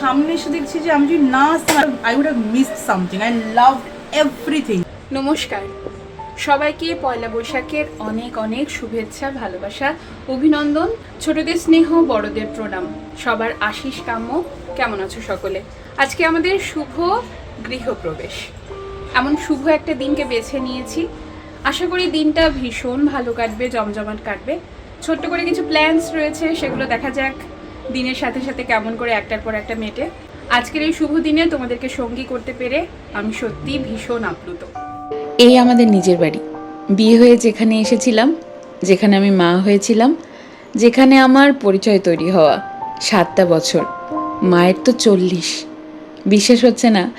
সামনে এসে দেখছি যে আমি যদি না I would have miss something I love everything নমস্কার। সবাইকে পয়লা বৈশাখের অনেক অনেক শুভেচ্ছা, ভালোবাসা, অভিনন্দন, ছোটদের স্নেহ, বড়দের প্রণাম। সবার আশিস কাম্য। কেমন আছো সকলে? আজকে আমাদের শুভ গৃহপ্রবেশ। এমন শুভ একটা দিনকে বেছে নিয়েছি। আশা করি দিনটা ভীষণ ভালো কাটবে, জমজমাট কাটবে। ছোট্ট করে কিছু প্ল্যানস রয়েছে, সেগুলো দেখা যাক দিনের সাথে সাথে কেমন করে একটার পর একটা মেটে। আজকের এই শুভ দিনে তোমাদেরকে সঙ্গী করতে পেরে আমি সত্যি ভীষণ আপ্লুত। এই আমাদের নিজের বাড়ি। বিয়ে হয়ে যেখানে এসেছিলাম, যেখানে আমি মা হয়েছিলাম, যেখানে আমার পরিচয় তৈরি হওয়া সাতটা বছর, মায়ের তো চল্লিশ। বিশ্বাস হচ্ছে না,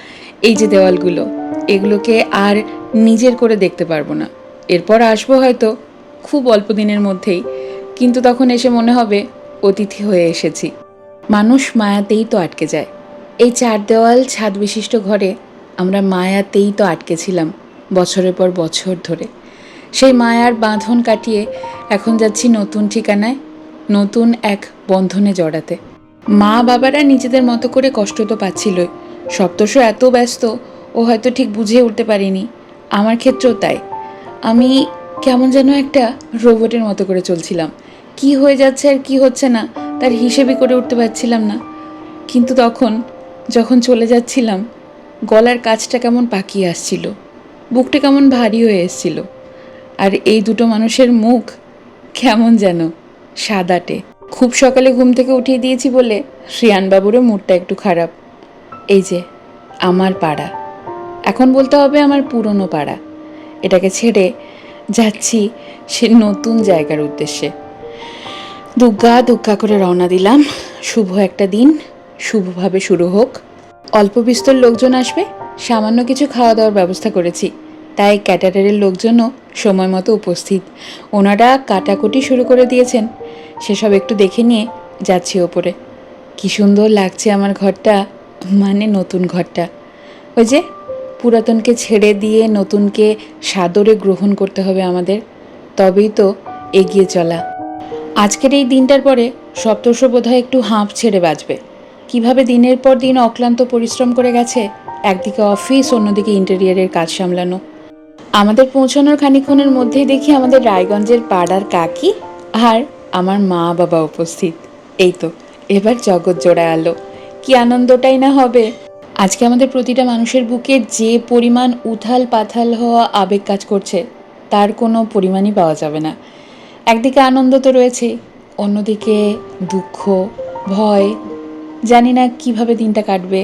এই যে দেওয়ালগুলো, এগুলোকে আর নিজের করে দেখতে পারব না। এরপর আসব হয়তো খুব অল্প দিনের মধ্যেই, কিন্তু তখন এসে মনে হবে অতিথি হয়ে এসেছি। মানুষ মায়াতেই তো আটকে যায়। এই চার দেওয়াল, ছাদ বিশিষ্ট ঘরে আমরা মায়াতেই তো আটকেছিলাম বছরের পর বছর ধরে। সেই মায়ার বাঁধন কাটিয়ে এখন যাচ্ছি নতুন ঠিকানায়, নতুন এক বন্ধনে জড়াতে। মা বাবারা নিজেদের মতো করে কষ্ট তো পাচ্ছিলই। সপ্তশ এত ব্যস্ত, ও হয়তো ঠিক বুঝে উঠতে পারিনি। আমার ক্ষেত্রেও তাই। আমি কেমন যেন একটা রোবটের মতো করে চলছিলাম। কি হয়ে যাচ্ছে আর কি হচ্ছে না, তার হিসেবে করে উঠতে পারছিলাম না। কিন্তু তখন, যখন চলে যাচ্ছিলাম, গলার কাজটা কেমন পাকিয়ে আসছিল, বুকটা কেমন ভারী হয়ে এসছিল, আর এই দুটো মানুষের মুখ কেমন যেন সাদাটে। খুব সকালে ঘুম থেকে উঠিয়ে দিয়েছি বলে শ্রিয়ানবাবুরও মুডটা একটু খারাপ। এই যে, আমার পাড়া। এখন বলতে হবে আমার পুরনো পাড়া। এটাকে ছেড়ে যাচ্ছি সে নতুন জায়গার উদ্দেশ্যে। দুগ্গা দুগ্গা করে রওনা দিলাম। শুভ একটা দিন, শুভভাবে শুরু হোক। অল্প বিস্তর লোকজন আসবে, সামান্য কিছু খাওয়া দাওয়ার ব্যবস্থা করেছি। তাই ক্যাটারারের লোকজনও সময় মতো উপস্থিত। ওনারা কাটাকুটি শুরু করে দিয়েছেন। সেসব একটু দেখে নিয়ে যাচ্ছি ওপরে। কি সুন্দর লাগছে আমার ঘরটা মানে নতুন ঘরটা। ওই যে, পুরাতনকে ছেড়ে দিয়ে নতুনকে সাদরে গ্রহণ করতে হবে আমাদের। তবেই তো এগিয়ে চলা। আজকের এই দিনটার পরে সপ্তর্ষ বোধহয় একটু হাঁপ ছেড়ে বাঁচবে কীভাবে দিনের পর দিন অক্লান্ত পরিশ্রম করে গেছে, একদিকে অফিস, অন্যদিকে ইন্টেরিয়ারের কাজ সামলানো। আমাদের পৌঁছানোর খানিক্ষণের মধ্যেই দেখি আমাদের রায়গঞ্জের পাড়ার কাকি আর আমার মা বাবা উপস্থিত। এই তো, এবার জগৎ জোড়া আলো। কি আনন্দটাই না হবে। আজকে আমাদের প্রতিটা মানুষের বুকে যে পরিমাণ উথাল পাথাল হওয়া আবেগ কাজ করছে, তার কোনো পরিমাণই পাওয়া যাবে না। একদিকে আনন্দ তো রয়েছে, অন্যদিকে দুঃখ, ভয়, জানি না কীভাবে দিনটা কাটবে।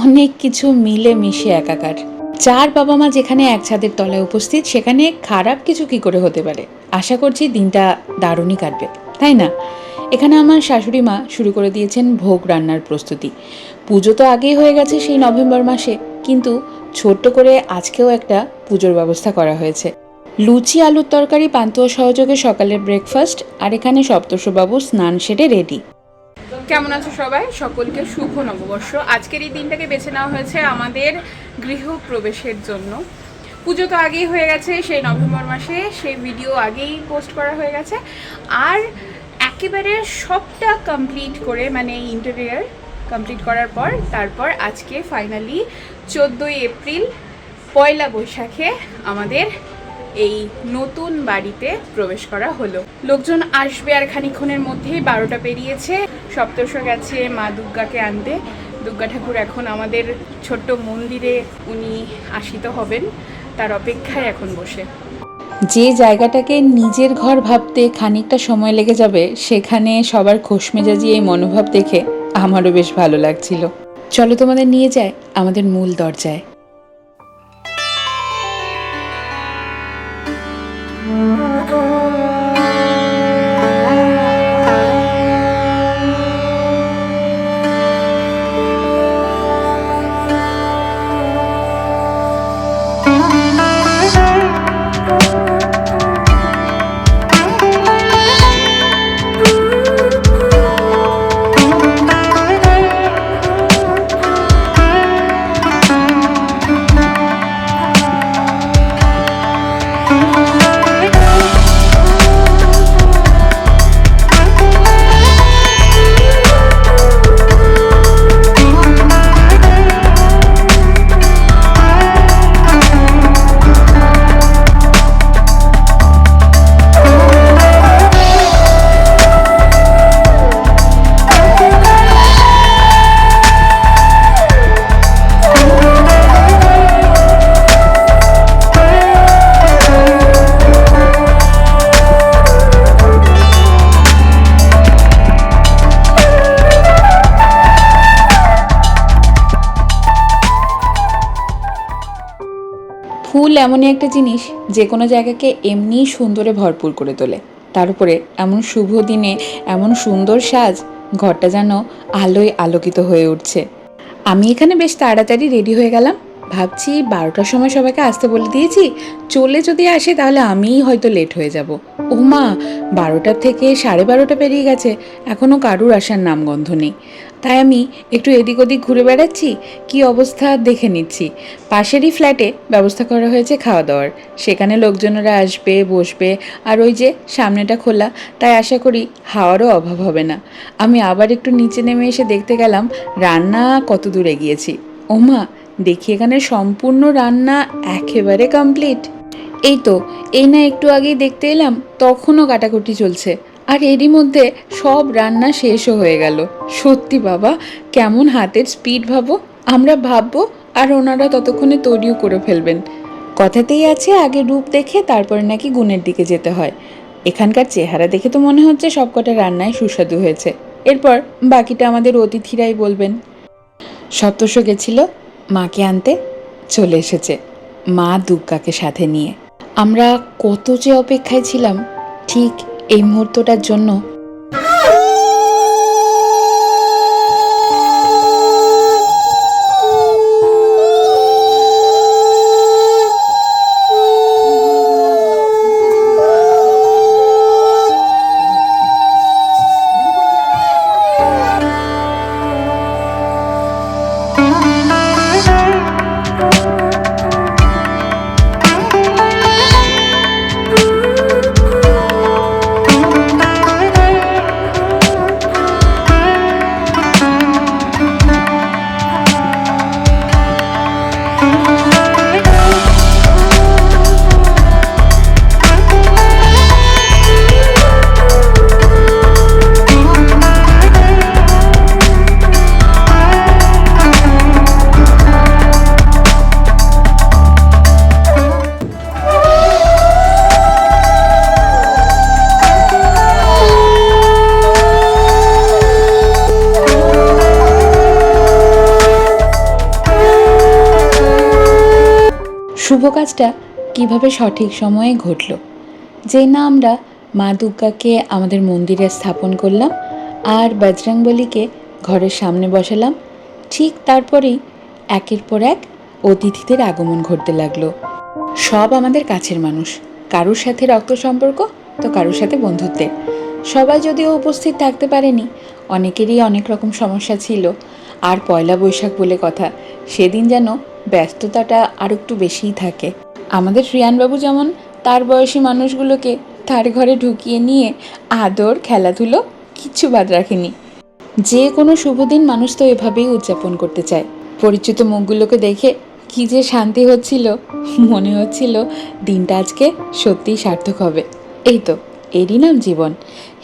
অনেক কিছু মিলে মিশে একাকার। চার বাবা মা যেখানে এক ছাদের তলায় উপস্থিত, সেখানে খারাপ কিছু কি করে হতে পারে? আশা করছি দিনটা দারুণই কাটবে, তাই না? এখানে আমার শাশুড়ি মা শুরু করে দিয়েছেন ভোগ রান্নার প্রস্তুতি। পুজো তো আগেই হয়ে গেছে সেই নভেম্বর মাসে, কিন্তু ছোট্ট করে আজকেও একটা পুজোর ব্যবস্থা করা হয়েছে। লুচি, আলুর তরকারি, পান্তুয়া সহযোগে সকালের ব্রেকফাস্ট আর এখানে সপ্তর্ষবাবু স্নান সেরে রেডি কেমন আছো সবাই? সকলকে শুভ নববর্ষ। আজকের এই দিনটাকে বেছে নেওয়া হয়েছে আমাদের গৃহপ্রবেশের জন্য। পুজো তো আগেই হয়ে গেছে, সেই নভেম্বর মাসে সেই ভিডিও আগেই পোস্ট করা হয়ে গেছে। আর একেবারে সবটা কমপ্লিট করে মানে ইন্টেরিয়ার কমপ্লিট করার পর, তারপর আজকে ফাইনালি চোদ্দোই এপ্রিল পয়লা বৈশাখে আমাদের এই নতুন বাড়িতে প্রবেশ করা হলো। লোকজন আসবে আর খানিক্ষণের মধ্যেই বারোটা পেরিয়েছে। সপ্তর্ষ গেছে মা দুর্গাকে আনতে। দুর্গা ঠাকুর এখন আমাদের ছোট্ট মন্দিরে উনি আসিত হবেন। তার অপেক্ষায় এখন বসে। যে জায়গাটাকে নিজের ঘর ভাবতে খানিকটা সময় লেগে যাবে, সেখানে সবার খোশমেজাজি এই মনোভাব দেখে আমারও বেশ ভালো লাগছিল। চলো তোমাদের নিয়ে যায় আমাদের মূল দরজায়। এমনই একটা জিনিস যে কোনো জায়গাকে এমনিই সুন্দরে ভরপুর করে তোলে। তার উপরে এমন শুভ দিনে এমন সুন্দর সাজ, ঘরটা যেন আলোয় আলোকিত হয়ে উঠছে। আমি এখানে বেশ তাড়াতাড়ি রেডি হয়ে গেলাম। ভাবছি বারোটার সময় সবাইকে আসতে বলে দিয়েছি, চলে যদি আসে তাহলে আমিই হয়তো লেট হয়ে যাব। ও মা বারোটার থেকে সাড়ে বারোটা পেরিয়ে গেছে এখনও কারুর আসার নামগন্ধ নেই। তাই আমি একটু এদিক ওদিক ঘুরে বেড়াচ্ছি, কি অবস্থা দেখে নিচ্ছি। পাশেরই ফ্ল্যাটে ব্যবস্থা করা হয়েছে খাওয়া দাওয়ার সেখানে লোকজনেরা আসবে, বসবে, আর ওই যে সামনেটা খোলা, তাই আশা করি হাওয়ারও অভাব হবে না। আমি আবার একটু নিচে নেমে এসে দেখতে গেলাম, রান্না কত দূর এগিয়েছি। ওমা, দেখি এখানে সম্পূর্ণ রান্না একেবারে কমপ্লিট। এই তো, এই না একটু আগেই দেখতে এলাম, তখনও কাটাকুটি চলছে। আর এরই মধ্যে সব রান্না শেষও হয়ে গেল। সত্যি বাবা, কেমন হাতের স্পিড ভাবো। আমরা ভাববো আর ওনারা ততক্ষণে তৈরিও করে ফেলবেন। কথাতেই আছে, আগে রূপ দেখে তারপরে নাকি গুণের দিকে যেতে হয়। এখানকার চেহারা দেখে তো মনে হচ্ছে সবকটা রান্নায় সুস্বাদু হয়েছে। এরপর বাকিটা আমাদের অতিথিরাই বলবেন। সপ্তর্ষ গেছিল, মাকে আনতে চলে এসেছে, মা দুর্গাকে সাথে নিয়ে। আমরা কত যে অপেক্ষায় ছিলাম, ঠিক এই মুহূর্তটার জন্য শুভ কাজটা কীভাবে সঠিক সময়ে ঘটল? যে না আমরা মা দুর্গাকে আমাদের মন্দিরে স্থাপন করলাম আর বজরংবলীকে ঘরের সামনে বসালাম, ঠিক তারপরেই একের পর এক অতিথিদের আগমন ঘটতে লাগল। সব আমাদের কাছের মানুষ, কারোর সাথে রক্ত সম্পর্ক, তো কারোর সাথে বন্ধুত্বের। সবাই যদিও উপস্থিত থাকতে পারেনি, অনেকেরই অনেক রকম সমস্যা ছিল। আর পয়লা বৈশাখ বলে কথা, সেদিন যেন ব্যস্ততাটা আর একটু বেশিই থাকে। আমাদের রিয়ানবাবু যেমন তার বয়সী মানুষগুলোকে তার ঘরে ঢুকিয়ে নিয়ে আদর, খেলাধুলো কিচ্ছু বাদ রাখেনি। যে কোনো শুভ দিন মানুষ তো এভাবেই উদযাপন করতে চায়। পরিচিত মুখগুলোকে দেখে কি যে শান্তি হচ্ছিল, মনে হচ্ছিল দিনটা আজকে সত্যিই সার্থক হবে। এই তো, এরই নাম জীবন।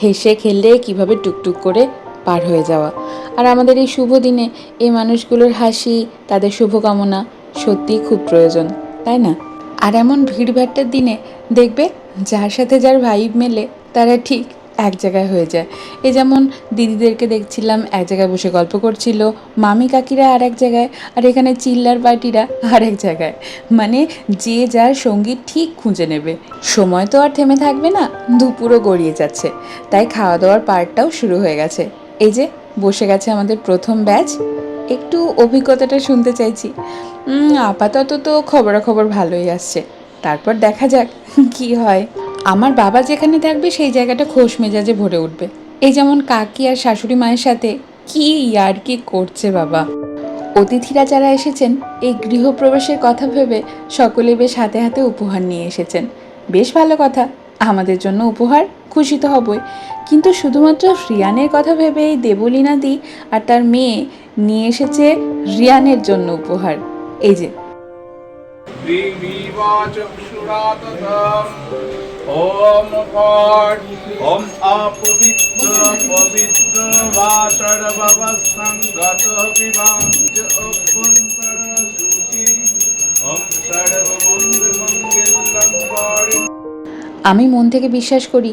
হেসে খেললে কীভাবে টুকটুক করে পার হয়ে যাওয়া। আর আমাদের এই শুভ দিনে এই মানুষগুলোর হাসি, তাদের শুভকামনা সত্যিই খুব প্রয়োজন, তাই না? আর এমন ভিড়ভাট্টার দিনে দেখবে যার সাথে যার ভাইব মেলে, তারা ঠিক এক জায়গায় হয়ে যায়। এ যেমন দিদিদেরকে দেখছিলাম, এক জায়গায় বসে গল্প করছিল, মামি কাকিরা আর এক জায়গায়, আর এখানে চিল্লার পার্টিরা আর এক জায়গায়। মানে যে যার সঙ্গী ঠিক খুঁজে নেবে। সময় তো আর থেমে থাকবে না, দুপুরও গড়িয়ে যাচ্ছে। তাই খাওয়া দাওয়ার পার্টটাও শুরু হয়ে গেছে। এই যে, বসে গেছে আমাদের প্রথম ব্যাচ। একটু অভিজ্ঞতাটা শুনতে চাইছি। আপাতত তো খবরাখবর ভালোই আসছে। তারপর দেখা যাক কি হয়। আমার বাবা যেখানে থাকবে, সেই জায়গাটা খোশ মেজাজে ভরে উঠবে। এই যেমন কাকি আর শাশুড়ি মায়ের সাথে, কি আর কি করছে বাবা। অতিথিরা যারা এসেছেন, এই গৃহপ্রবেশের কথা ভেবে সকলে বেশ হাতে হাতে উপহার নিয়ে এসেছেন। বেশ ভালো কথা। আমাদের জন্য উপহার খুশি তো হবই। কিন্তু শুধুমাত্র রিয়ানের কথা ভেবে এই দেবলীনা দি আর তার মেয়ে নিয়ে এসেছে রিয়ানের জন্য উপহার। এই যে। আমি মন থেকে বিশ্বাস করি,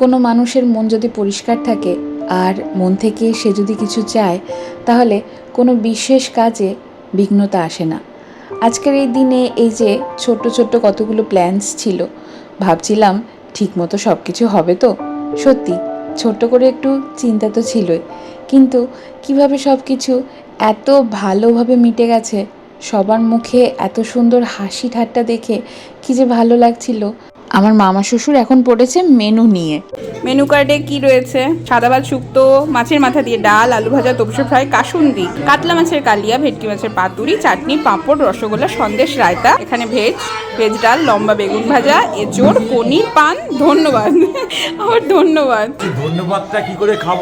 কোনো মানুষের মন যদি পরিষ্কার থাকে আর মন থেকে সে যদি কিছু চায়, তাহলে কোনো বিশেষ কাজে বিঘ্নতা আসে না। আজকের এই দিনে এই যে ছোট্ট ছোট্ট কতগুলো প্ল্যানস ছিল, ভাবছিলাম ঠিকমতো সব কিছু হবে তো? সত্যি, ছোট্ট করে একটু চিন্তা তো ছিলই। কিন্তু কীভাবে সব কিছু এত ভালোভাবে মিটে গেছে, সবার মুখে এত সুন্দর হাসি ঠাট্টা দেখে কি যে ভালো লাগছিল আমার মামা শ্বশুর এখন পড়েছে মেনু নিয়ে। মেনু কার্ডে কি রয়েছে? সাদা ভাত শুক্তো মাছের মাথা দিয়ে ডাল আলু ভাজা তপসে ফ্রাই কাসুন্দি কাতলা মাছের কালিয়া ভেটকি মাছের পাতুরি চাটনি পাঁপড় রসগোল্লা সন্দেশ রায়তা এখানে ভেজ ভেজ ডাল লম্বা বেগুন ভাজা এঁচড় পনির পান ধন্যবাদ আমার ধন্যবাদ। ধন্যবাদটা কি করে খাব?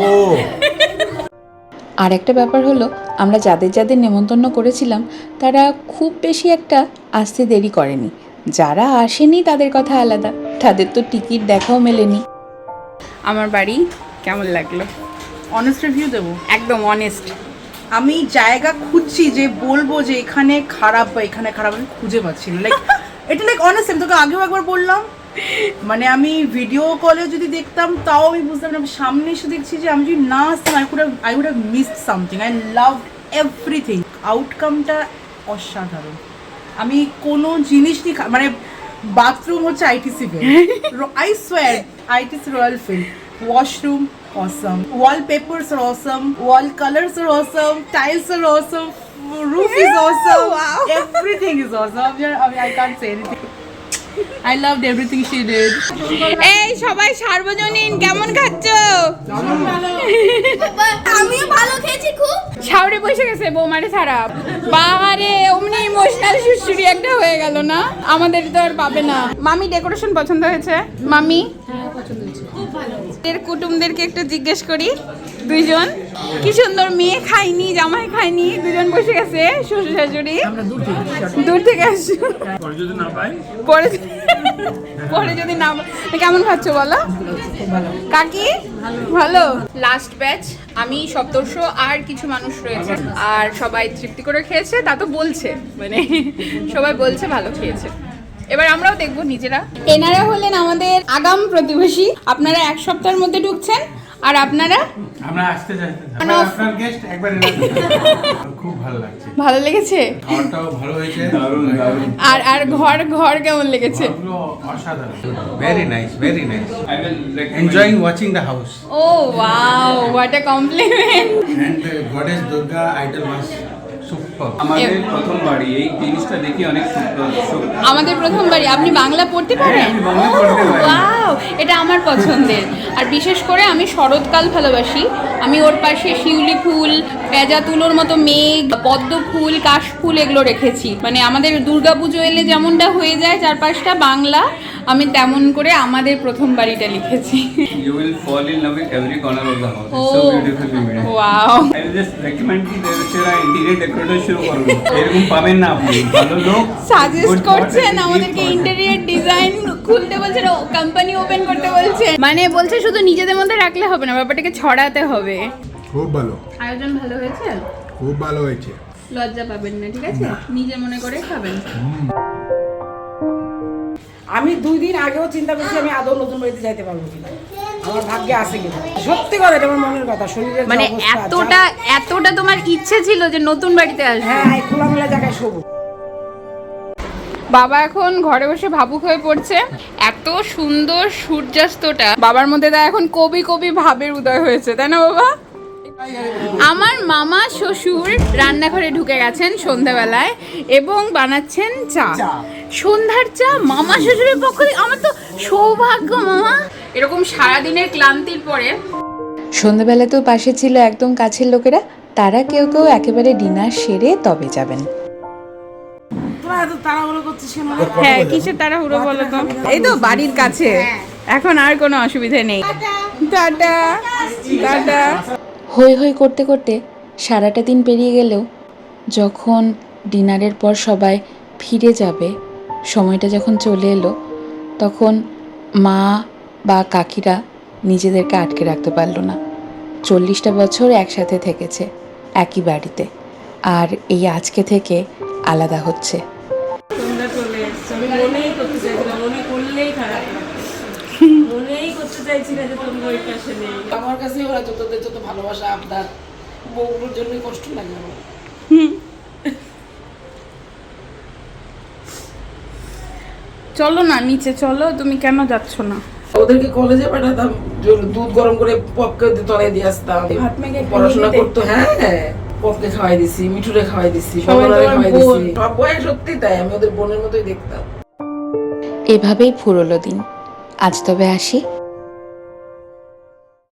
আর একটা ব্যাপার হলো আমরা যাদের যাদের নেমন্তন্ন করেছিলাম তারা খুব বেশি একটা আসতে দেরি করেনি। যারা আসেনি তাদের কথা আলাদা। তাদের তো টিকিট দেখাও মেলেনি। আমার বাড়ি কেমন লাগল? অনেস্ট রিভিউ দেবো। একদম অনেস্ট আমি জায়গা খুঁজছি যে বলব যে এখানে খারাপ বা এখানে খারাপ আমি খুঁজে পাচ্ছি না। লাইক এটা লাইক অনেস্ট আমি তোকে আগেও একবার বললাম। মানে আমি ভিডিও কলে যদি দেখতাম তাও আমি বুঝতাম না। সামনে এসে দেখছি যে আমি যদি না আসতাম I could I would have missed something I love everything আউটকামটা অসাধারণ। আমি কোনো জিনিসই খা- মানে বাথরুম হচ্ছে ITC I swear ITC royal field washroom awesome wallpapers are awesome wall colors are awesome tiles are awesome roof is awesome everything is awesome I, mean, I can't say anything I loved everything she did. এই সবাই সার্বজনীন কেমন খাচ্ছ? আমিও ভালো খেয়েছি খুব। ছাউড়ে বসে গেছে বৌমারে ছাড়া। বাবারে অমনি ইমোশনাল সুশ্রী একটা হয়ে গেল না? আমাদের তো আর পাবে না। মামি ডেকোরেশন পছন্দ হয়েছে? মামি? এর কুটুমদেরকে একটু জিজ্ঞেস করি। দুইজন। কি সুন্দর মেয়ে খায়নি জামাই খায়নি দুজন বসে গেছে শ্বশুর শাশুড়ি। দূর থেকে আসছো। পরে পরে যদি না কেমন খাচ্ছ বলো? কাকি ভালো? লাস্ট ব্যাচ আমি সপ্তর্ষ আর কিছু মানুষ রয়েছে। আর সবাই তৃপ্তি করে খেয়েছে তা তো বলছে। মানে সবাই বলছে ভালো খেয়েছে। এবার আমরাও দেখব নিজেরা। এনারা হলেন আমাদের আগাম প্রতিবেশী। আপনারা এক সপ্তাহের মধ্যে ঢুকছেন। আর আপনারা? আমরা আসতে মানে আপনার গেস্ট একবার খুব ভালো লাগছে। ভালো লেগেছে? খাওয়াটাও ভালো হয়েছে। দারুণ দারুণ। আর আর ঘর ঘর কেমন লেগেছে? অসাধারণ। Very nice very nice I will enjoying watching the house oh wow what a compliment and goddess Durga idol was super আমাদের প্রথম বাড়ি এই জিনিসটা দেখি অনেক সুন্দর সু- আমাদের প্রথমবারই আপনি বাংলা পড়তে পারেন? হ্যাঁ, আমি বাংলা পড়তে পারি। ওয়াও এটা আমার পছন্দের। আর বিশেষ করে আমি শরৎকাল ভালোবাসি। আমি ওর পাশে শিউলি ফুল পেঁজা তুলোর মতো মেঘ পদ্ম ফুল কাশ ফুল এগুলো রেখেছি। মানে আমাদের দুর্গাপুজো এলে যেমনটা হয়ে যায় চারপাশটা বাংলা আমি তেমন করে আমাদের প্রথম বাড়িটা লিখেছি। In love with every corner of the house. It's oh so beautifully made. Wow. Will just recommend কি দেবসেরা ইন্টিরিয়র ডেকোরেটর শুরু এরকম পাবেন না আপনি। ভালো লোক সাজেস্ট করছেন আমাদেরকে ইন্টেরিয়র ডিজাইন খুলতে বলছেন কোম্পানি ওপেন করতে বলছে। মানে বলছে শুধু নিজেদের মধ্যে রাখলে হবে না ব্যাপারটাকে ছড়াতে হবে। খুব ভালো। আয়োজন ভালো হয়েছে? খুব ভালো হয়েছে। লজ্জা পাবেন না ঠিক আছে? নিজে মনে করে খাবেন। আমি দুই দিন আগেও চিন্তা করছি আমি আদৌ নতুন বাড়িতে যাইতে পারব কিনা। আমার ভাগ্যে আছে কিনা। সত্যি কথা এটা আমার মনের কথা শরীরের মানে এতটা এতটা তোমার ইচ্ছে ছিল যে নতুন বাড়িতে আসবে? হ্যাঁ খোলামেলা জায়গায় শোবো বাবা এখন ঘরে বসে ভাবুক হয়ে পড়ছে। এত সুন্দর সূর্যাস্তটা। বাবার মধ্যে তা এখন কবি কবি ভাবের উদয় হয়েছে তাই না বাবা? আমার মামা শ্বশুর রান্নাঘরে ঢুকে গেছেন সন্ধ্যাবেলায় এবং বানাচ্ছেন চা। সন্ধ্যার চা মামা শ্বশুরের পক্ষ? থেকে আমার তো সৌভাগ্য মামা। এরকম সারাদিনের ক্লান্তির পরে। সন্ধ্যাবেলা তো পাশে ছিল একদম কাছের লোকেরা তারা কেউ কেউ একেবারে ডিনার সেরে তবে যাবেন। হ্যাঁ কিসের তাড়াহুড়ো বলো তো? এই তো বাড়ির কাছে। এখন আর কোনো অসুবিধা নেই। টাটা। টাটা। হই হই করতে করতে সারাটা দিন পেরিয়ে গেলেও যখন ডিনারের পর সবাই ফিরে যাবে সময়টা যখন চলে এলো তখন মা বা কাকিরা নিজেদেরকে আটকে রাখতে পারল না। চল্লিশটা বছর একসাথে থেকেছে একই বাড়িতে। আর এই আজকে থেকে আলাদা হচ্ছে। আমার কাছে ওরা যত যত ভালোবাসা আপনার বউগুলোর জন্যই কষ্ট লাগে আমার। চলো না নিচে চলো তুমি কেন যাচ্ছ না? ওদেরকে কলেজে পাঠাতাম দুধ গরম করে পপকে তলায় দিয়ে আসতাম। পড়াশোনা করতো হ্যাঁ পপকে খাওয়াই দিছি মিঠুরে খাওয়াই দিছি সবাই খাওয়াই। দিছি। সব বয়স সত্যি তাই আমি ওদের বোনের মতোই দেখতাম। এভাবেই ফুরলো দিন। আজ তবে আসি।